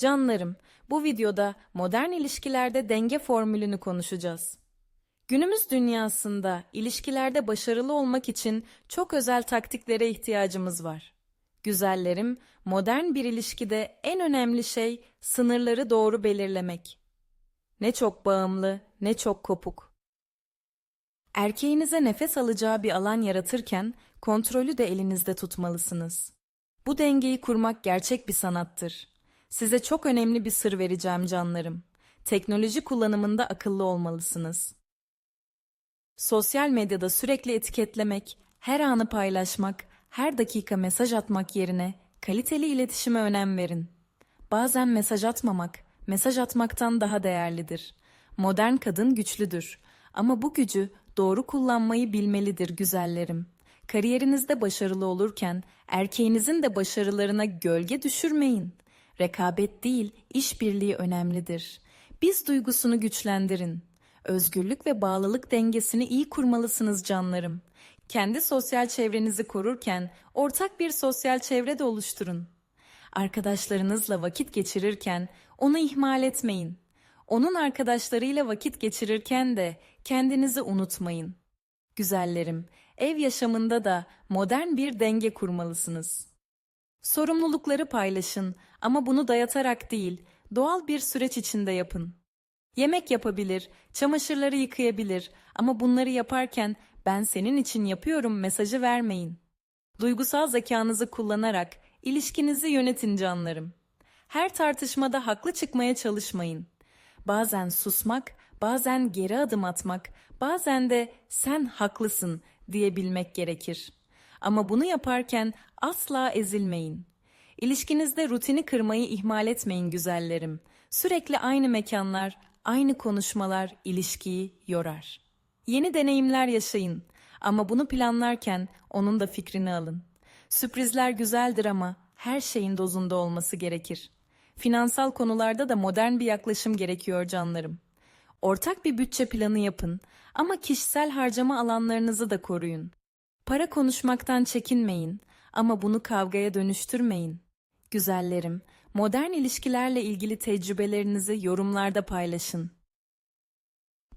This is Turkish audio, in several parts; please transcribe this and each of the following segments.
Canlarım, bu videoda modern ilişkilerde denge formülünü konuşacağız. Günümüz dünyasında ilişkilerde başarılı olmak için çok özel taktiklere ihtiyacımız var. Güzellerim, modern bir ilişkide en önemli şey sınırları doğru belirlemek. Ne çok bağımlı, ne çok kopuk. Erkeğinize nefes alacağı bir alan yaratırken kontrolü de elinizde tutmalısınız. Bu dengeyi kurmak gerçek bir sanattır. Size çok önemli bir sır vereceğim canlarım. Teknoloji kullanımında akıllı olmalısınız. Sosyal medyada sürekli etiketlemek, her anı paylaşmak, her dakika mesaj atmak yerine kaliteli iletişime önem verin. Bazen mesaj atmamak, mesaj atmaktan daha değerlidir. Modern kadın güçlüdür ama bu gücü doğru kullanmayı bilmelidir güzellerim. Kariyerinizde başarılı olurken erkeğinizin de başarılarına gölge düşürmeyin. Rekabet değil, işbirliği önemlidir. Biz duygusunu güçlendirin. Özgürlük ve bağlılık dengesini iyi kurmalısınız canlarım. Kendi sosyal çevrenizi korurken ortak bir sosyal çevre de oluşturun. Arkadaşlarınızla vakit geçirirken onu ihmal etmeyin. Onun arkadaşlarıyla vakit geçirirken de kendinizi unutmayın. Güzellerim, ev yaşamında da modern bir denge kurmalısınız. Sorumlulukları paylaşın ama bunu dayatarak değil, doğal bir süreç içinde yapın. Yemek yapabilir, çamaşırları yıkayabilir ama bunları yaparken ben senin için yapıyorum mesajı vermeyin. Duygusal zekanızı kullanarak ilişkinizi yönetin canlarım. Her tartışmada haklı çıkmaya çalışmayın. Bazen susmak, bazen geri adım atmak, bazen de sen haklısın diyebilmek gerekir. Ama bunu yaparken asla ezilmeyin. İlişkinizde rutini kırmayı ihmal etmeyin güzellerim. Sürekli aynı mekanlar, aynı konuşmalar ilişkiyi yorar. Yeni deneyimler yaşayın ama bunu planlarken onun da fikrini alın. Sürprizler güzeldir ama her şeyin dozunda olması gerekir. Finansal konularda da modern bir yaklaşım gerekiyor canlarım. Ortak bir bütçe planı yapın ama kişisel harcama alanlarınızı da koruyun. Para konuşmaktan çekinmeyin ama bunu kavgaya dönüştürmeyin. Güzellerim, modern ilişkilerle ilgili tecrübelerinizi yorumlarda paylaşın.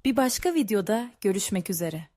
Bir başka videoda görüşmek üzere.